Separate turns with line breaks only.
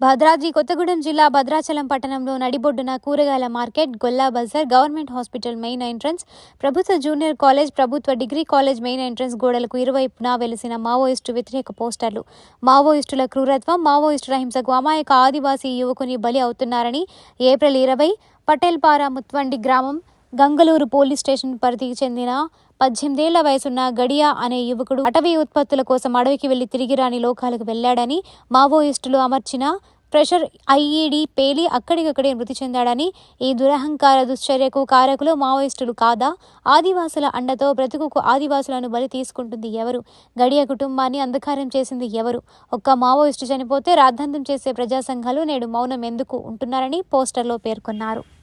భద్రాద్రి కొత్తగూడెం జిల్లా భద్రాచలం పట్టణంలో నడిబొడ్డున కూరగాయల market Golla Bazar government hospital main entrance ప్రభుత్వ జూనియర్ కాలేజ్ ప్రభుత్వ డిగ్రీ కాలేజ్ మెయిన్ ఎంట్రన్స్ గోడలకు ఇరువైపున వెలిసిన మావోయిస్టు వ్యతిరేక పోస్టర్లు. మావోయిస్టుల క్రూరత్వం మావోయిస్టుల హింసకు అమాయక ఆదివాసీ యువకుని బలి అవుతున్నారని ఏప్రిల్ ఇరవై పటేల్పారా ముత్వండి గ్రామం గంగలూరు పోలీస్ స్టేషన్ పరిధికి చెందిన పద్దెనిమిదేళ్ళ వయసున్న గడియా అనే యువకుడు అటవీ ఉత్పత్తుల కోసం అడవికి వెళ్ళి తిరిగి రాని లోకాలకు వెళ్ళాడని మావోయిస్టులు అమర్చిన ప్రెషర్ ఐఈడీ పేలి అక్కడికక్కడే మృతి చెందాడని ఈ దురహంకార దుశ్చర్యకు కారకులు మావోయిస్టులు కాదా? ఆదివాసుల అండతో బ్రతుకుకు ఆదివాసులను బలి తీసుకుంటుంది ఎవరు? గడియ కుటుంబాన్ని అంధకారం చేసింది ఎవరు? ఒక్క మావోయిస్టు చనిపోతే రాద్ధాంతం చేసే ప్రజా సంఘాలు నేడు మౌనం ఎందుకు ఉంటున్నారని పోస్టర్లో పేర్కొన్నారు.